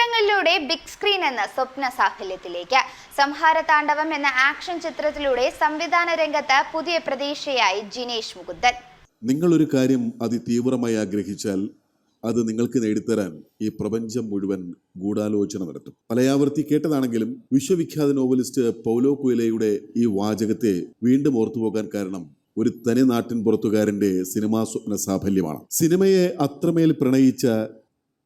ചിത്രങ്ങളിലൂടെ big screen എന്ന സ്വപ്ന സാഫല്യത്തിലേക്ക്. സംഹാര താണ്ഡവം എന്ന ആക്ഷൻ ചിത്രത്തിലൂടെ സംവിധാന രംഗത്ത് പുതിയ പ്രതീക്ഷയായി ജിനേഷ് മുകുന്ദൻ. ഒരു കാര്യം അതിതീവ്രമായി ആഗ്രഹിച്ചാൽ അത് നിങ്ങൾക്ക് നേടിത്തരാൻ ഈ പ്രപഞ്ചം മുഴുവൻ ഗൂഢാലോചന നടത്തും. പലയാവർത്തി കേട്ടതാണെങ്കിലും വിശ്വവിഖ്യാത നോവലിസ്റ്റ് പൗലോ കുയിലയുടെ ഈ വാചകത്തെ വീണ്ടും ഓർത്തുപോകാൻ കാരണം ഒരു തനി നാട്ടിൻ പുറത്തുകാരന്റെ സിനിമാ സ്വപ്ന സാഫല്യമാണ്. സിനിമയെ അത്രമേൽ പ്രണയിച്ച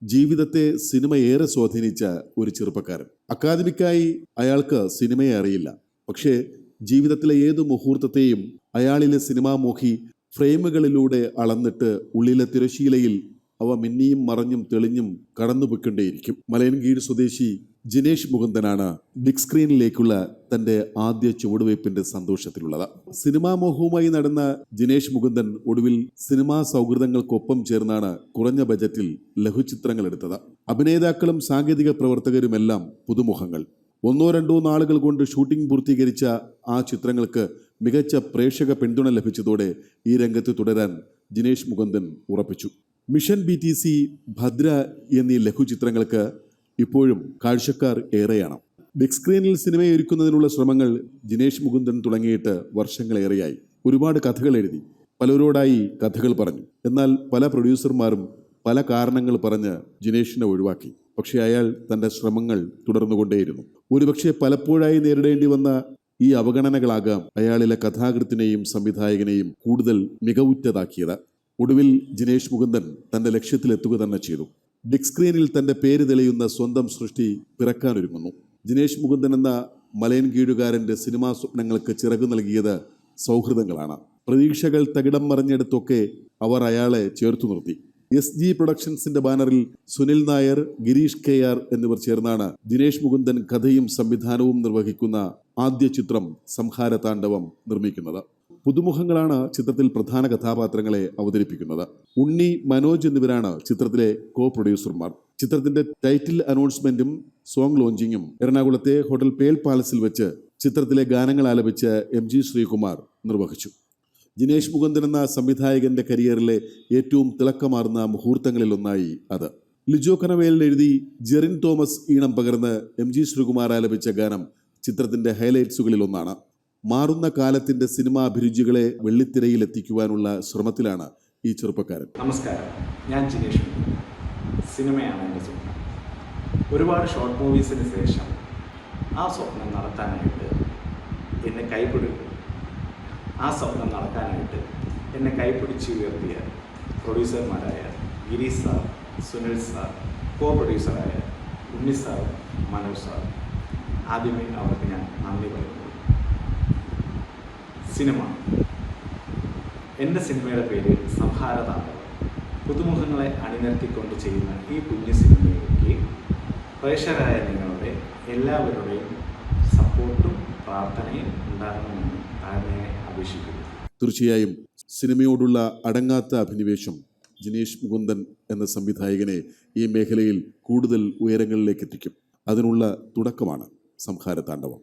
ജീവിതത്തെ സിനിമ ഏറെ സ്വാധീനിച്ച ഒരു ചെറുപ്പക്കാരൻ. അക്കാദമിക്കായി അയാൾക്ക് സിനിമയെ അറിയില്ല. പക്ഷേ ജീവിതത്തിലെ ഏതു മുഹൂർത്തത്തെയും അയാളിലെ സിനിമാമോഹി ഫ്രെയിമുകളിലൂടെ അളന്നിട്ട് ഉള്ളിലെ തിരശീലയിൽ അവ മിന്നിയും മറഞ്ഞും തെളിഞ്ഞും കടന്നുപോയിക്കൊണ്ടേയിരിക്കും. മലയൻകീഴ് സ്വദേശി ജിനേഷ് മുകുന്ദനാണ് ബിഗ് സ്ക്രീനിലേക്കുള്ള തന്റെ ആദ്യ ചുവടുവയ്പ്പിന്റെ സന്തോഷത്തിലുള്ളത്. സിനിമാ മോഹവുമായി നടന്ന ജിനേഷ് മുകുന്ദൻ ഒടുവിൽ സിനിമാ സൗഹൃദങ്ങൾക്കൊപ്പം ചേർന്നാണ് കുറഞ്ഞ ബജറ്റിൽ ലഘുചിത്രങ്ങൾ എടുത്തത് അഭിനേതാക്കളും സാങ്കേതിക പ്രവർത്തകരുമെല്ലാം പുതുമുഖങ്ങൾ. ഒന്നോ രണ്ടോ നാളുകൾ കൊണ്ട് ഷൂട്ടിംഗ് പൂർത്തീകരിച്ച ആ ചിത്രങ്ങൾക്ക് മികച്ച പ്രേക്ഷക പിന്തുണ ലഭിച്ചതോടെ ഈ രംഗത്ത് തുടരാൻ ജിനേഷ് മുകുന്ദൻ ഉറപ്പിച്ചു. Mission B T C Bhadra എന്നീ ലഘുചിത്രങ്ങൾക്ക് ഇപ്പോഴും കാഴ്ചക്കാർ ഏറെയാണ്. ബിഗ് സ്ക്രീനിൽ സിനിമയൊരുക്കുന്നതിനുള്ള ശ്രമങ്ങൾ ജിനേഷ് മുകുന്ദൻ തുടങ്ങിയിട്ട് വർഷങ്ങളേറെയായി. ഒരുപാട് കഥകൾ എഴുതി പലരോടായി കഥകൾ പറഞ്ഞു. എന്നാൽ പല പ്രൊഡ്യൂസർമാരും പല കാരണങ്ങൾ പറഞ്ഞ് ജിനേഷിനെ ഒഴിവാക്കി. പക്ഷേ അയാൾ തന്റെ ശ്രമങ്ങൾ തുടർന്നുകൊണ്ടേയിരുന്നു. ഒരുപക്ഷെ പലപ്പോഴായി നേരിടേണ്ടി വന്ന ഈ അവഗണനകളാകാം അയാളിലെ കഥാകൃത്തിനെയും സംവിധായകനെയും കൂടുതൽ മികവുറ്റതാക്കിയത്. ഒടുവിൽ ജിനേഷ് മുകുന്ദൻ തന്റെ ലക്ഷ്യത്തിലെത്തുക തന്നെ ചെയ്തു. ബിഗ് സ്ക്രീനിൽ തന്റെ പേര് തെളിയുന്ന സ്വന്തം സൃഷ്ടി പിറക്കാനൊരുങ്ങുന്നു. ജിനേഷ് മുകുന്ദൻ എന്ന മലയൻ കീഴുകാരന്റെ സിനിമാ സ്വപ്നങ്ങൾക്ക് ചിറകു നൽകിയത് സൗഹൃദങ്ങളാണ്. പ്രതീക്ഷകൾ തകിടം മറിഞ്ഞെടുത്തൊക്കെ അവർ അയാളെ ചേർത്തു നിർത്തി. എസ് ജി പ്രൊഡക്ഷൻസിന്റെ ബാനറിൽ സുനിൽ നായർ ഗിരീഷ് കെ ആർ എന്നിവർ ചേർന്നാണ് ദിനേശ് മുകുന്ദൻ കഥയും സംവിധാനവും നിർവഹിക്കുന്ന ആദ്യ ചിത്രം സംഹാര താണ്ഡവം നിർമ്മിക്കുന്നത്. പുതുമുഖങ്ങളാണ് ചിത്രത്തിൽ പ്രധാന കഥാപാത്രങ്ങളെ അവതരിപ്പിക്കുന്നത്. ഉണ്ണി മനോജ് എന്നിവരാണ് ചിത്രത്തിലെ കോ പ്രൊഡ്യൂസർമാർ ചിത്രത്തിന്റെ ടൈറ്റിൽ അനൗൺസ്മെന്റും സോങ് ലോഞ്ചിങ്ങും എറണാകുളത്തെ ഹോട്ടൽ പേൽ പാലസിൽ വെച്ച് ചിത്രത്തിലെ ഗാനങ്ങൾ ആലപിച്ച് എം ജി ശ്രീകുമാർ നിർവഹിച്ചു. ജിനേഷ് മുകുന്ദൻ എന്ന സംവിധായകന്റെ കരിയറിലെ ഏറ്റവും തിളക്കമാർന്ന മുഹൂർത്തങ്ങളിലൊന്നായി അത്. ലിജോ കനവേൽ എഴുതി ജെറിൻ തോമസ് ഈണം പകർന്ന് എം ജി ശ്രീകുമാർ ആലപിച്ച ഗാനം ചിത്രത്തിന്റെ ഹൈലൈറ്റ്സുകളിൽ ഒന്നാണ്. മാറുന്ന കാലത്തിന്റെ സിനിമാ അഭിരുചികളെ വെള്ളിത്തിരയിൽ എത്തിക്കുവാനുള്ള ശ്രമത്തിലാണ് ഈ ചെറുപ്പക്കാരൻ. നമസ്കാരം. ഞാൻ ജിനേഷ്. സിനിമയാണ് എന്റെ സ്വപ്നം. ഒരുപാട് ഷോർട്ട് മൂവീസിന് ശേഷം ആ സ്വപ്നം നടത്താനായിട്ട് എന്നെ കൈപിടിക്കും ആ സ്വപ്നം നടത്താനായിട്ട് എന്നെ കൈപിടിച്ച് ഉയർത്തിയ പ്രൊഡ്യൂസർമാരായ Girish sir Sunil sir co പ്രൊഡ്യൂസറായ Unni sir Manoj sir. ആദ്യമേ അവർക്ക് ഞാൻ നന്ദി പറയുന്നു. സിനിമ. എന്റെ സിനിമയുടെ പേര് സംഹാര താണ്ഡവം പുതുമുഖങ്ങളെ അണിനിരത്തിക്കൊണ്ട് ചെയ്യുന്ന ഈ കുഞ്ഞു സിനിമയിലേക്ക് പ്രേക്ഷകരായ നിങ്ങളുടെ എല്ലാവരുടെയും സപ്പോർട്ടും പ്രാർത്ഥനയും ഉണ്ടാകണമെന്ന് താഴ്മയെ അപേക്ഷിക്കുന്നു. തീർച്ചയായും സിനിമയോടുള്ള അടങ്ങാത്ത അഭിനിവേശം ജിനേഷ് മുകുന്ദൻ എന്ന സംവിധായകനെ ഈ മേഖലയിൽ കൂടുതൽ ഉയരങ്ങളിലേക്ക് എത്തിക്കും. അതിനുള്ള തുടക്കമാണ് സംഹാര താണ്ഡവം